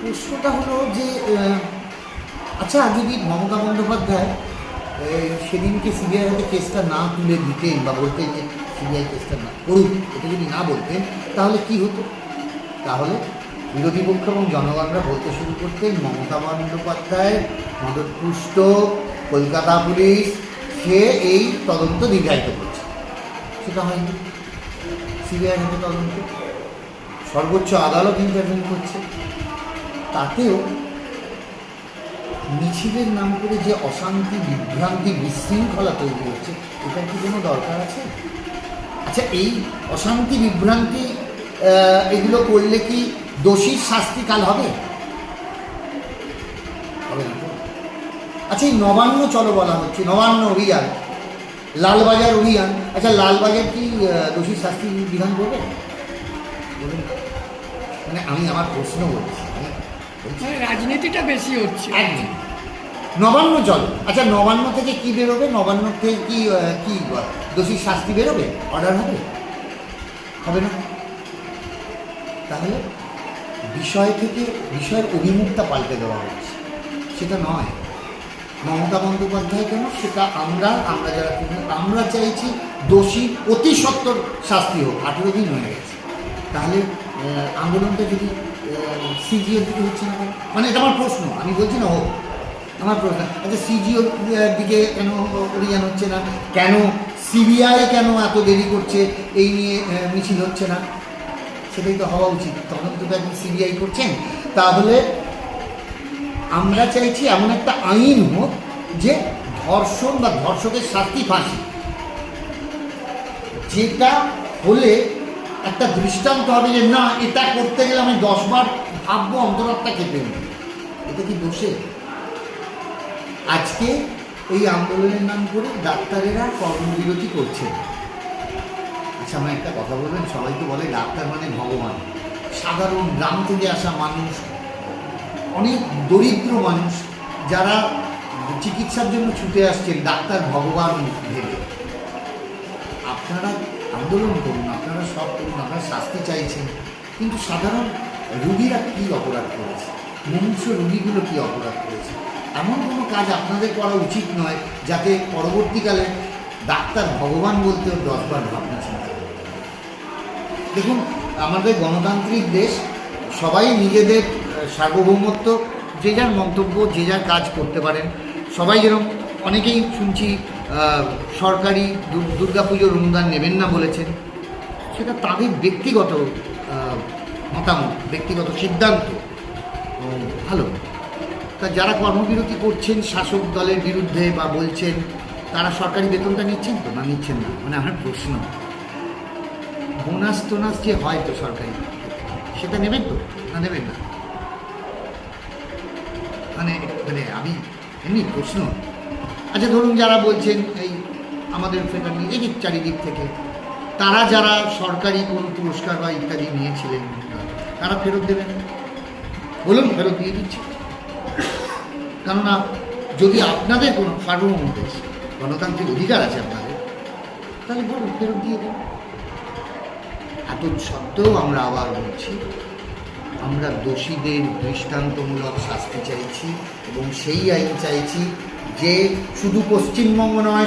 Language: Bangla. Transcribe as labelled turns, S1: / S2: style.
S1: প্রশ্নটা হলো যে আচ্ছা যদি মমতা বন্দ্যোপাধ্যায় সেদিনকে সিবিআই হাতে কেসটা না তুলে দিতেন বা বলতেন যে সিবিআই কেসটা না করুক, এটা যদি না বলতেন, তাহলে কি হতো? তাহলে বিরোধী পক্ষ এবং জনগণরা বলতে শুরু করতেন, মমতা বন্দ্যোপাধ্যায় মদতপুষ্ট কলকাতা পুলিশ, সে এই তদন্ত দীর্ঘায়িত করছে। সেটা হয়নি। সিবিআই হাতে তদন্ত সর্বোচ্চ আদালত ইন্টারভিউ করছে। তাতেও মিছিলের নাম করে যে অশান্তি, বিভ্রান্তি, বিশৃঙ্খলা তৈরি হচ্ছে, এটার কি কোনো দরকার আছে? আচ্ছা এই অশান্তি, বিভ্রান্তি এগুলো করলে কি দোষীর শাস্তি কাল হবে? হবে আচ্ছা এই নবান্ন চলো বলা হচ্ছে, নবান্ন অভিযান, লালবাজার অভিযান আচ্ছা লালবাজার কি দোষীর শাস্তি বিধান করবে? মানে আমি আমার প্রশ্ন বলছি বলছি
S2: মানে রাজনীতিটা বেশি হচ্ছে।
S1: একদম। নবান্ন চল আচ্ছা নবান্ন থেকে কি বেরোবে? নবান্ন থেকে কি কি দোষীর শাস্তি বেরোবে? অর্ডার হবে? হবে না। তাহলে বিষয় থেকে, বিষয়ের অভিমুখটা পাল্টে দেওয়া হচ্ছে। সেটা নয়। মমতা বন্দ্যোপাধ্যায় কেন? সেটা আমরা আমরা যারা আমরা চাইছি দোষী অতি সত্তর শাস্তি হোক। আঠেরো দিন হয়ে গেছে। তাহলে আন্দোলনটা যদি সিজিওর দিকে হচ্ছে না? মানে এটা আমার প্রশ্ন, আমি বলছি না, হোক। আমার প্রশ্ন আচ্ছা সিজিওর দিকে কেন অভিযান হচ্ছে না? কেন সিবিআই কেন এত দেরি করছে? এই নিয়ে মিছিল হচ্ছে না? সেটাই তো হওয়া উচিত। তদন্ত তো একজন সিবিআই করছেন। তাহলে আমরা চাইছি এমন একটা আইন হোক যে ধর্ষণ বা ধর্ষকের শাস্তি ফাঁসি। যেটা হলে একটা দৃষ্টান্ত হবে যে, না, এটা করতে গেলে আমি দশবার ভাববো, অন্তরাত্মা কেঁপে নেব এটা কি দোষে? আজকে এই আন্দোলনের নাম করে ডাক্তারেরা কর্মবিরতি করছে। আচ্ছা আমার একটা কথা বলবেন? সবাই তো বলে ডাক্তার মানে ভগবান। সাধারণ গ্রাম থেকে আসা মানুষ, অনেক দরিদ্র মানুষ, যারা চিকিৎসার জন্য ছুটে আসছেন, ডাক্তার ভগবান ভেবে। আপনারা আন্দোলন করুন, আপনারা সব করুন, আপনারা শাস্তি চাইছেন। কিন্তু সাধারণ রুগীরা কী অপরাধ করেছে? মনুষ্য রুগীগুলো কী অপরাধ করেছে? এমন কোনো কাজ আপনাদের করা উচিত নয় যাতে পরবর্তীকালে ডাক্তার ভগবান বলতেও দশবার ভাবনা চিন্তা। দেখুন, আমাদের গণতান্ত্রিক দেশ, সবাই নিজেদের সার্বভৌমত্ব, যে যার মন্তব্য, যে যার কাজ করতে পারেন, সবাই যেরকম অনেকেই শুনছি সরকারি দুর- দুর্গাপুজোর অনুদান নেবেন না বলেছেন। সেটা তাদের ব্যক্তিগত মতামত, ব্যক্তিগত সিদ্ধান্ত। ভালো। তা যারা কর্মবিরতি করছেন, শাসক দলের বিরুদ্ধে বা বলছেন, তারা সরকারি বেতনটা নিচ্ছেন তো না নিচ্ছেন না? মানে আমার প্রশ্ন। বোনাস টোনাস যে হয় তো সরকারি, সেটা নেবেন তো? না নেবেন না? মানে মানে আমি, এমনি প্রশ্ন। আচ্ছা ধরুন যারা বলছেন এই আমাদের এই যে চারিদিক থেকে, তারা যারা সরকারি কোনো পুরস্কার বা ইত্যাদি নিয়েছিলেন, তারা ফেরত দেবেন? বলুন, ফেরত দিয়ে দিচ্ছি। কেননা, যদি আপনাদের কোনো সার্বভৌম দেশ গণতান্ত্রিক অধিকার আছে আপনাদের, তাহলে বলুন, ফেরত দিয়ে দিন। এত সত্ত্বেও আমরা আবার বলছি। আমরা দোষীদের দৃষ্টান্তমূলক শাস্তি চাইছি এবং সেই আইন চাইছি যে শুধু পশ্চিমবঙ্গ নয়